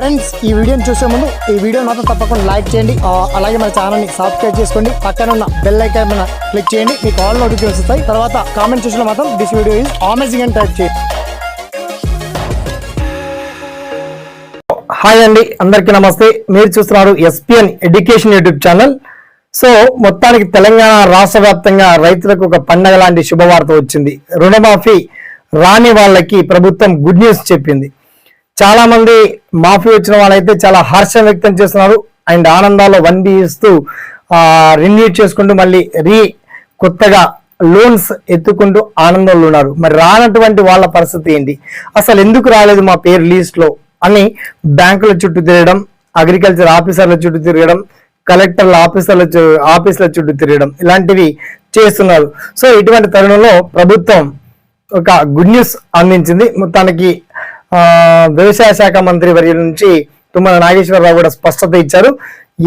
Friends ఈ వీడియోని చూసే ముందు ఈ వీడియో మాత్రం తప్పకుండా లైక్ చేయండి. అలాగే మన ఛానల్ని సబ్స్క్రైబ్ చేసుకోండి. పక్కన ఉన్న బెల్ ఐకాన్ మీద క్లిక్ చేయండి. మీకు ఆల్ నోటిఫికేషన్ వస్తాయి. తర్వాత కామెంట్ చూసిన మాత్రం దిస్ వీడియో ఈజ్ అమేజింగ్ అని టైప్ చేయండి. హాయ్ అండి అందరికీ నమస్తే. మీరు చూస్తున్నారు SPN education YouTube channel so మొత్తానికి తెలంగాణ రాష్ట్ర వ్యాప్తంగా రైతులకు ఒక పండగ లాంటి శుభవార్త వచ్చింది. రుణమాఫీ రాని వాళ్ళకి ప్రభుత్వం గుడ్ న్యూస్ చెప్పింది. చాలా మంది మాఫీ వచ్చిన వాళ్ళైతే చాలా హర్షం వ్యక్తం చేస్తున్నారు. అండ్ ఆనందాల్లో వన్బి ఇస్తూ రిన్యూ చేసుకుంటూ మళ్ళీ రీ కొత్తగా లోన్స్ ఎత్తుకుంటూ ఆనందంలో ఉన్నారు. మరి రానటువంటి వాళ్ళ పరిస్థితి ఏంటి? అసలు ఎందుకు రాలేదు మా పేరు లిస్ట్లో అని బ్యాంకుల చుట్టూ తిరగడం అగ్రికల్చర్ ఆఫీసర్ల చుట్టూ తిరగడం కలెక్టర్ల ఆఫీసర్ల చు- ఆఫీసుల చుట్టూ తిరగడం ఇలాంటివి చేస్తున్నారు. సో ఇటువంటి తరుణంలో ప్రభుత్వం ఒక గుడ్ న్యూస్ అందించింది. మొత్తానికి వ్యవసాయ శాఖ మంత్రి వర్యుల నుంచి తుమ్మల నాగేశ్వరరావు కూడా స్పష్టత ఇచ్చారు.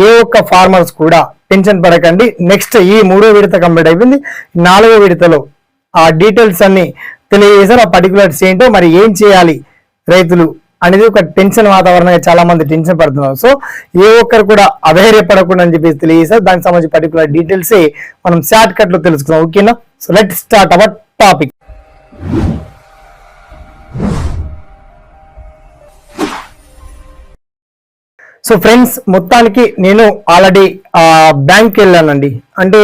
ఏ ఒక్క ఫార్మర్స్ కూడా టెన్షన్ పడకండి. నెక్స్ట్ ఈ మూడో విడత కంప్లీట్ అయిపోయింది. నాలుగో విడతలో ఆ డీటెయిల్స్ అన్ని తెలియజేశారు. ఆ పర్టికులర్స్ ఏంటో మరి ఏం చేయాలి రైతులు అనేది ఒక టెన్షన్ వాతావరణంగా చాలా మంది టెన్షన్ పడుతున్నారు. సో ఏ ఒక్కరు కూడా అధైర్యపడకుండా అని చెప్పేసి తెలియజేశారు. దానికి సంబంధించి పర్టికులర్ డీటెయిల్స్ మనం షార్ట్ కట్లో తెలుసుకుందాం. ఓకేనా so let start our topic so friends మొత్తానికి నేను ఆల్రెడీ బ్యాంక్కి వెళ్ళానండి. అంటే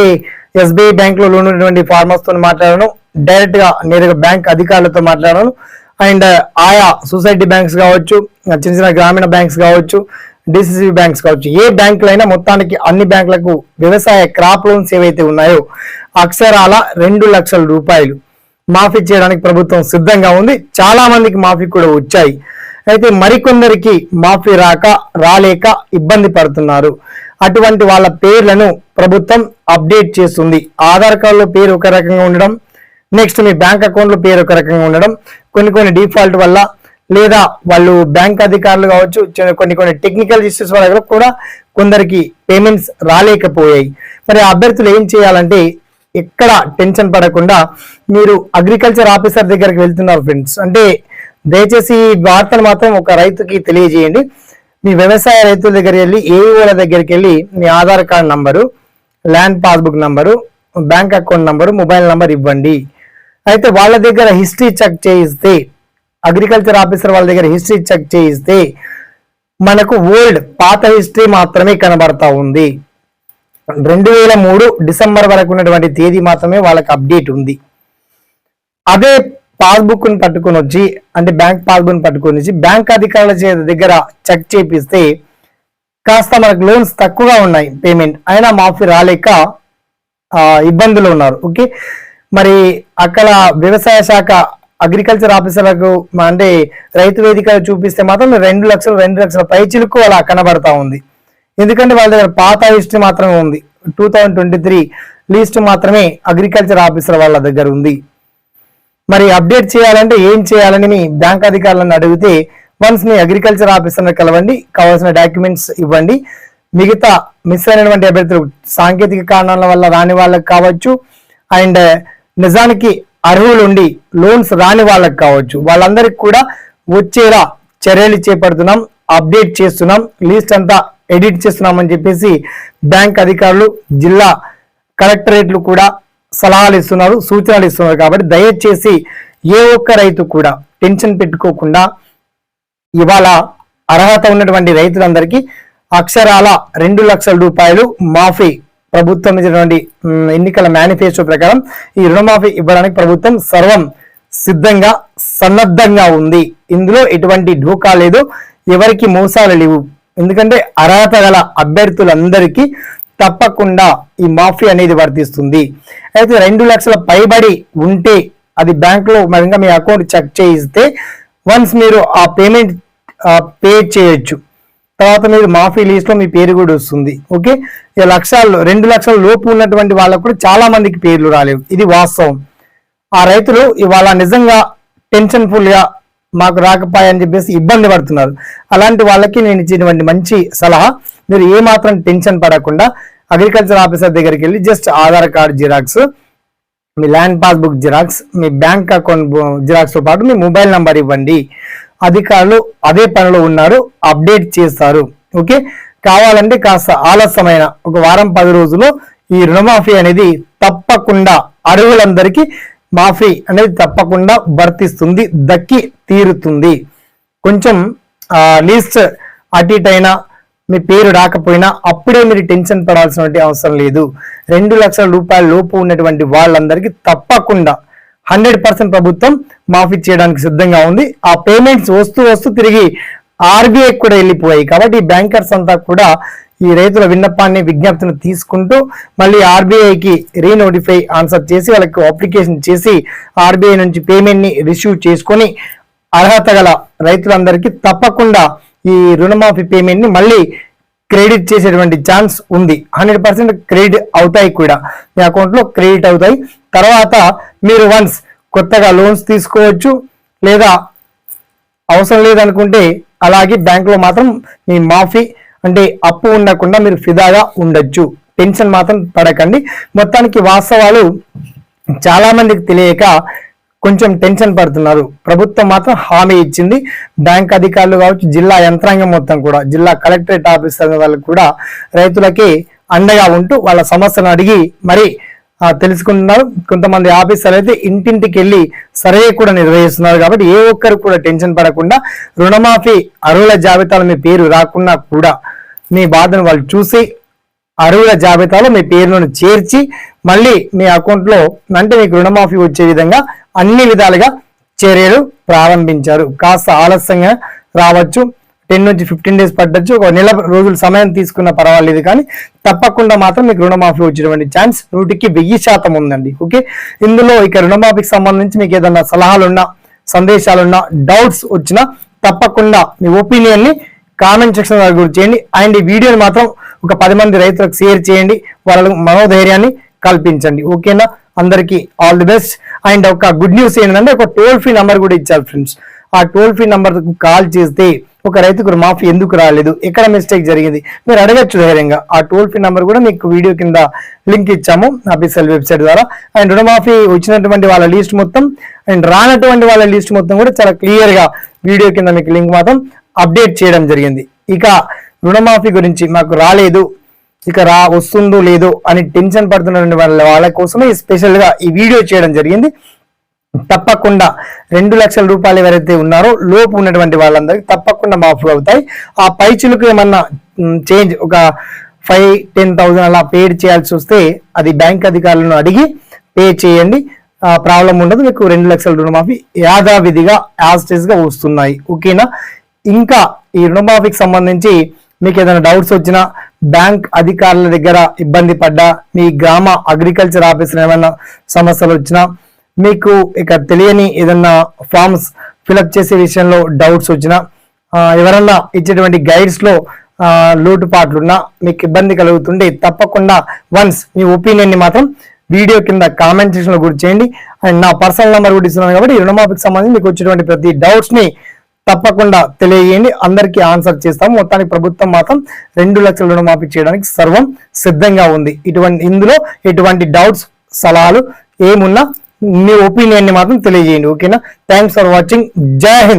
ఎస్బీఐ బ్యాంక్లో లోన్ ఉన్నటువంటి ఫార్మర్స్తో మాట్లాడాను. డైరెక్ట్గా నేరుగా బ్యాంక్ అధికారులతో మాట్లాడాను. అండ్ uh, ఆయా సొసైటీ బ్యాంక్స్ కావచ్చు చిన్న చిన్న గ్రామీణ బ్యాంక్స్ కావచ్చు డిసిసిబి బ్యాంక్స్ కావచ్చు ఏ బ్యాంకులైనా మొత్తానికి అన్ని బ్యాంకులకు వ్యవసాయ క్రాప్ లోన్స్ ఏవైతే ఉన్నాయో అక్షరాల రెండు లక్షల రూపాయలు మాఫీ చేయడానికి ప్రభుత్వం సిద్ధంగా ఉంది. చాలా మందికి మాఫీ కూడా వచ్చాయి. అయితే మరికొందరికి మాఫీ రాక రాలేక ఇబ్బంది పడుతున్నారు. అటువంటి వాళ్ళ పేర్లను ప్రభుత్వం అప్డేట్ చేస్తుంది. ఆధార్ కార్డులో పేరు ఒక రకంగా ఉండడం నెక్స్ట్ మీ బ్యాంక్ అకౌంట్లో పేరు ఒక రకంగా ఉండడం కొన్ని కొన్ని డిఫాల్ట్ వల్ల లేదా వాళ్ళు బ్యాంక్ అధికారులు కావచ్చు కొన్ని కొన్ని టెక్నికల్ ఇష్యూస్ వల్ల కూడా కొందరికి పేమెంట్స్ రాలేకపోయాయి. మరి అభ్యర్థులు ఏం చేయాలంటే ఎక్కడ టెన్షన్ పడకుండా మీరు అగ్రికల్చర్ ఆఫీసర్ దగ్గరికి వెళ్తున్నారు ఫ్రెండ్స్ అంటే దయచేసి ఈ వార్తను మాత్రం ఒక రైతుకి తెలియజేయండి. మీ వ్యవసాయ రైతుల దగ్గరికి వెళ్ళి ఏఓల దగ్గరికి వెళ్ళి మీ Aadhaar card number land passbook number bank account number mobile number ఇవ్వండి. అయితే వాళ్ళ దగ్గర హిస్టరీ చెక్ చేయిస్తే అగ్రికల్చర్ ఆఫీసర్ వాళ్ళ దగ్గర హిస్టరీ చెక్ చేయిస్తే మనకు ఓల్డ్ పాత హిస్టరీ మాత్రమే కనబడతా ఉంది. రెండు వేల మూడు డిసెంబర్ వరకు ఉన్నటువంటి తేదీ మాత్రమే వాళ్ళకి అప్డేట్ ఉంది. అదే పాస్బుక్ను పట్టుకొని వచ్చి అంటే బ్యాంక్ పాస్బుక్ని పట్టుకొని వచ్చి బ్యాంక్ అధికారుల చే- దగ్గర చెక్ చేపిస్తే కాస్త మనకు లోన్స్ తక్కువగా ఉన్నాయి పేమెంట్. అయినా మాఫీ రాలేక ఇబ్బందులు ఉన్నారు. ఓకే? మరి అక్కడ వ్యవసాయ శాఖ అగ్రికల్చర్ ఆఫీసర్లకు అంటే రైతు వేదిక చూపిస్తే మాత్రం రెండు లక్షలు రెండు లక్షల పైచిలకు అలా కనబడతా ఉంది. ఎందుకంటే వాళ్ళ దగ్గర పాత హిస్టరీ మాత్రమే ఉంది. Two thousand twenty three list మాత్రమే అగ్రికల్చర్ ఆఫీసర్ వాళ్ళ దగ్గర ఉంది. మరి అప్డేట్ చేయాలంటే ఏం చేయాలని మీ బ్యాంక్ అధికారులను అడిగితే వన్స్ మీ అగ్రికల్చర్ ఆఫీసర్ని కలవండి కావాల్సిన డాక్యుమెంట్స్ ఇవ్వండి. మిగతా మిస్ అయినటువంటి అభ్యర్థులు సాంకేతిక కారణాల వల్ల రాని వాళ్ళకి కావచ్చు అండ్ నిజానికి అర్హులు ఉండి లోన్స్ రాని వాళ్ళకి కావచ్చు. వాళ్ళందరికీ కూడా వచ్చేలా చర్యలు చేపడుతున్నాం అప్డేట్ చేస్తున్నాం. లిస్ట్ అంతా ఎడిట్ చేస్తున్నామని చెప్పేసి బ్యాంక్ అధికారులు జిల్లా కలెక్టరేట్లు కూడా సలహాలు ఇస్తున్నారు సూచనలు ఇస్తున్నారు కాబట్టి దయచేసి ఏ ఒక్క రైతు కూడా టెన్షన్ పెట్టుకోకుండా ఇవాళ అర్హత ఉన్నటువంటి రైతులందరికీ అక్షరాల రెండు లక్షల రూపాయలు మాఫీ ప్రభుత్వం ఇచ్చినటువంటి ఎన్నికల మేనిఫెస్టో ప్రకారం ఈ రుణమాఫీ ఇవ్వడానికి ప్రభుత్వం సర్వం సిద్ధంగా సన్నద్ధంగా ఉంది. ఇందులో ఎటువంటి ఢోకా లేదు. ఎవరికి మోసాలు లేవు. ఎందుకంటే అర్హత గల అభ్యర్థులందరికీ తప్పకుండా ఈ మాఫీ అనేది వర్తిస్తుంది. అయితే రెండు లక్షల పైబడి ఉంటే అది బ్యాంకులో ఇంకా మీ అకౌంట్ చెక్ చేయిస్తే వన్స్ మీరు ఆ పేమెంట్ పే చేయొచ్చు. తర్వాత మీరు మాఫీ లీస్ట్లో మీ పేరు కూడా వస్తుంది. ఓకే? ఈ లక్షలు రెండు లక్షల లోపు ఉన్నటువంటి వాళ్ళకు కూడా చాలా మందికి పేర్లు రాలేవు. ఇది వాస్తవం. ఆ రైతులు ఇవాళ నిజంగా టెన్షన్ మాకు రాకపోయాయని చెప్పేసి ఇబ్బంది పడుతున్నారు. అలాంటి వాళ్ళకి నేను ఇచ్చినటువంటి మంచి సలహా మీరు ఏమాత్రం టెన్షన్ పడకుండా అగ్రికల్చర్ ఆఫీసర్ దగ్గరికి వెళ్ళి జస్ట్ ఆధార్ కార్డ్ జిరాక్స్ మీ ల్యాండ్ పాస్బుక్ జిరాక్స్ మీ బ్యాంక్ అకౌంట్ జిరాక్స్తో పాటు మీ మొబైల్ నంబర్ ఇవ్వండి. అధికారులు అదే పనిలో ఉన్నారు అప్డేట్ చేస్తారు. ఓకే? కావాలంటే కాస్త ఆలస్యమైన ఒక వారం పది రోజుల్లో ఈ రుణమాఫీ అనేది తప్పకుండా అర్హులందరికీ మాఫీ అనేది తప్పకుండా వర్తిస్తుంది దక్కి తీరుతుంది. కొంచెం లీస్ట్ అటు ఇటు అయినా మీ పేరు రాకపోయినా అప్పుడే మీరు టెన్షన్ పడాల్సిన అవసరం లేదు. రెండు లక్షల రూపాయల లోపు ఉన్నటువంటి వాళ్ళందరికీ తప్పకుండా హండ్రెడ్ పర్సెంట్ ప్రభుత్వం మాఫీ చేయడానికి సిద్ధంగా ఉంది. ఆ పేమెంట్స్ వస్తూ వస్తూ తిరిగి ఆర్బీఐ కూడా వెళ్ళిపోయాయి. కాబట్టి ఈ బ్యాంకర్స్ అంతా కూడా ఈ రైతుల విన్నపాన్ని విజ్ఞప్తిని తీసుకుంటూ మళ్ళీ ఆర్బీఐకి రీనోటిఫై ఆన్సర్ చేసి వాళ్ళకి అప్లికేషన్ చేసి ఆర్బీఐ నుంచి పేమెంట్ని రిసీవ్ చేసుకొని అర్హత గల రైతులందరికీ తప్పకుండా ఈ రుణమాఫీ పేమెంట్ని మళ్ళీ క్రెడిట్ చేసేటువంటి ఛాన్స్ ఉంది. హండ్రెడ్ పర్సెంట్ క్రెడిట్ అవుతాయి కూడా. మీ అకౌంట్లో క్రెడిట్ అవుతాయి. తర్వాత మీరు వన్స్ కొత్తగా లోన్స్ తీసుకోవచ్చు లేదా అవసరం లేదనుకుంటే అలాగే బ్యాంకులో మాత్రం మీ మాఫీ అంటే అప్పు ఉండకుండా మీరు ఫిదాగా ఉండొచ్చు. టెన్షన్ మాత్రం పడకండి. మొత్తానికి వాస్తవాలు చాలా మందికి తెలియక కొంచెం టెన్షన్ పడుతున్నారు. ప్రభుత్వం మాత్రం హామీ ఇచ్చింది. బ్యాంక్ అధికారులు కావచ్చు జిల్లా యంత్రాంగం మొత్తం కూడా జిల్లా కలెక్టరేట్ ఆఫీసర్ వాళ్ళకి కూడా రైతులకి అండగా ఉంటూ వాళ్ళ సమస్యను అడిగి మరి తెలుసుకుంటున్నారు. కొంతమంది ఆఫీసర్లు అయితే ఇంటింటికి వెళ్ళి సర్వే కూడా నిర్వహిస్తున్నారు కాబట్టి ఏ ఒక్కరు కూడా టెన్షన్ పడకుండా రుణమాఫీ అరువుల జాబితాలో మీ పేరు రాకున్నా కూడా మీ బాధను వాళ్ళు చూసి అరువుల జాబితాలో మీ పేరును చేర్చి మళ్ళీ మీ అకౌంట్లో అంటే మీకు రుణమాఫీ వచ్చే విధంగా అన్ని విధాలుగా చర్యలు ప్రారంభించారు. కాస్త ఆలస్యంగా రావచ్చు. టెన్ నుంచి ఫిఫ్టీన్ డేస్ పట్టచ్చు. ఒక నెల రోజులు సమయం తీసుకున్న పర్వాలేదు కానీ తప్పకుండా మాత్రం మీకు రుణమాఫీ వచ్చేటువంటి ఛాన్స్ నూటికి వెయ్యి శాతం ఉందండి. ఓకే? ఇందులో ఇక రుణమాఫీకి సంబంధించి మీకు ఏదైనా సలహాలున్నా సందేశాలున్నా డౌట్స్ వచ్చినా తప్పకుండా మీ ఒపీనియన్ని కామెంట్ సెక్షన్ ద్వారా గురి చేయండి. అండ్ ఈ వీడియోని మాత్రం ఒక పది మంది రైతులకు షేర్ చేయండి. వాళ్ళ మనోధైర్యాన్ని కల్పించండి. ఓకేనా? అందరికీ ఆల్ ది బెస్ట్. అండ్ ఒక గుడ్ న్యూస్ ఏంటంటే ఒక టోల్ ఫ్రీ నంబర్ కూడా ఇచ్చారు ఫ్రెండ్స్. ఆ టోల్ ఫ్రీ నంబర్ కాల్ చేస్తే ఒక రైతుకు మాఫీ ఎందుకు రాలేదు? ఎక్కడ మిస్టేక్ జరిగింది? మీరు అడగచ్చు ధైర్యంగా. ఆ టోల్ ఫ్రీ నంబర్ కూడా మీకు వీడియో కింద లింక్ ఇచ్చాము అఫీషియల్ వెబ్సైట్ ద్వారా. అండ్ రుణమాఫీ వచ్చినటువంటి వాళ్ళ లిస్ట్ మొత్తం అండ్ రానటువంటి వాళ్ళ లిస్ట్ మొత్తం కూడా చాలా క్లియర్గా వీడియో కింద మీకు లింక్ మాత్రం అప్డేట్ చేయడం జరిగింది. ఇక రుణమాఫీ గురించి మాకు రాలేదు ఇక రా వస్తుందో లేదో అని టెన్షన్ పడుతున్న వాళ్ళ వాళ్ళ కోసమే స్పెషల్గా ఈ వీడియో చేయడం జరిగింది. తప్పకుండా రెండు లక్షల రూపాయలు ఎవరైతే ఉన్నారో లోపు ఉన్నటువంటి వాళ్ళందరికీ తప్పకుండా మాఫీ అవుతాయి. ఆ పై చిలుకు ఏమన్నా చేంజ్ ఒక ఫైవ్ టెన్ థౌసండ్ అలా పేడ్ చేయాల్సి వస్తే అది బ్యాంక్ అధికారులను అడిగి పే చేయండి. ఆ ప్రాబ్లం ఉండదు మీకు రెండు లక్షల రుణమాఫీ యాదావిధిగా యాస్టేజ్గా వస్తున్నాయి. ఓకేనా? ఇంకా ఈ రుణమాఫీకి సంబంధించి మీకు ఏదైనా డౌట్స్ వచ్చినా బ్యాంక్ అధికారుల దగ్గర ఇబ్బంది పడ్డా మీ గ్రామ అగ్రికల్చర్ ఆఫీసర్ ఏమైనా సమస్యలు వచ్చినా మీకు ఇక తెలియని ఏదన్నా ఫామ్స్ ఫిలప్ చేసే విషయంలో డౌట్స్ వచ్చినా ఎవరన్నా ఇచ్చేటువంటి గైడ్స్లో లోటుపాట్లున్నా మీకు ఇబ్బంది కలుగుతుంటే తప్పకుండా వన్స్ మీ ఒపీనియన్ని మాత్రం వీడియో కింద కామెంట్ సెక్షన్లో గురి చేయండి. అండ్ నా పర్సనల్ నెంబర్ కూడా ఇస్తున్నాను కాబట్టి ఈ రుణమాఫీకి సంబంధించి మీకు వచ్చేటువంటి ప్రతి డౌట్స్ని తప్పకుండా తెలియజేయండి. అందరికీ ఆన్సర్ చేస్తాం మొత్తానికి ప్రభుత్వం మాత్రం రెండు లక్షల రుణమాఫీ చేయడానికి సర్వం సిద్ధంగా ఉంది. ఇటువంటి ఇందులో ఎటువంటి డౌట్స్ సలహాలు ఏమున్నా మీ ఒపీనియన్ని మాత్రం తెలియజేయండి ఓకేనా థ్యాంక్స్ ఫర్ వాచింగ్ జై హింద్